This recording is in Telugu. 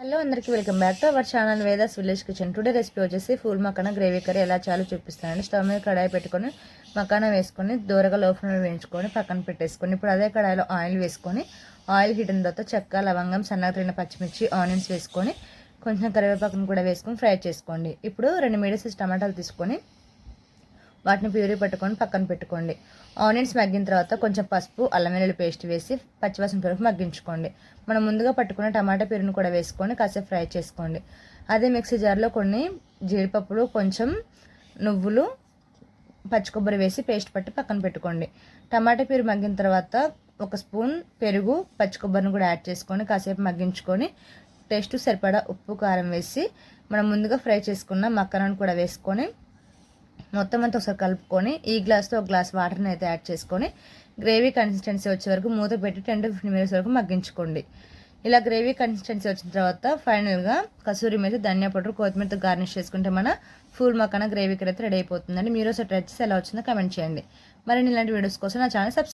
హలో అందరికీ welcome back to our channel Veda's village kitchen. Today recipe వచ్చేసి ఫుల్ మకానా గ్రేవీ కర్రీ ఎలా చాలా చూపిస్తానండి. స్టవ్ మీద కడాయి పెట్టుకొని మకానా వేసుకొని దూరగా లోపల వేయించుకొని పక్కన పెట్టేసుకొని ఇప్పుడు అదే కడాయిలో ఆయిల్ వేసుకొని ఆయిల్ హీట్ తర్వాత చెక్క లవంగం సన్నగా తిరిగిన పచ్చిమిర్చి ఆనియన్స్ వేసుకొని కొంచెం కరివేపాకును కూడా వేసుకొని ఫ్రై చేసుకోండి. ఇప్పుడు రెండు మీడియస్ టమాటాలు తీసుకొని వాటిని ప్యూరీ పట్టుకొని పక్కన పెట్టుకోండి. ఆనియన్స్ మగ్గిన తర్వాత కొంచెం పసుపు అల్లం వెల్లుల్లి పేస్ట్ వేసి పచ్చివాసన పెరుగు మగ్గించుకోండి. మనం ముందుగా పట్టుకున్న టమాటా ప్యూరీని కూడా వేసుకొని కాసేపు ఫ్రై చేసుకోండి. అదే మిక్సీ జార్లో కొన్ని జీడిపప్పులు కొంచెం నువ్వులు పచ్చి కొబ్బరి వేసి పేస్ట్ పట్టి పక్కన పెట్టుకోండి. టమాటా ప్యూరీ మగ్గిన తర్వాత ఒక స్పూన్ పెరుగు పచ్చి కొబ్బరిని కూడా యాడ్ చేసుకొని కాసేపు మగ్గించుకొని టేస్ట్ సరిపడా ఉప్పు కారం వేసి మనం ముందుగా ఫ్రై చేసుకున్న మక్కనను కూడా వేసుకొని మొత్తం అంతా ఒకసారి కలుపుకొని ఈ గ్లాస్తో ఒక గ్లాస్ వాటర్ని అయితే యాడ్ చేసుకొని గ్రేవీ కన్సిస్టెన్సీ వచ్చే వరకు మూత పెట్టి టెన్ టు ఫిఫ్టీన్ మినిట్స్ వరకు మగ్గించుకోండి. ఇలా గ్రేవీ కన్సిస్టెన్సీ వచ్చిన తర్వాత ఫైనల్గా కసూరి మీద ధనియా పౌడర్ కొత్తిమీరతో గార్నిష్ చేసుకుంటే మన ఫుల్ మకాన గ్రేవీ కర్రీ అయితే రెడీ అయిపోతుందండి. మీరు ఒకసారి ట్రై చేసి ఎలా వచ్చిందో కమెంట్ చేయండి. మరి ఇలాంటి వీడియోస్ కోసం నా ఛానల్ సబ్స్క్రైబ్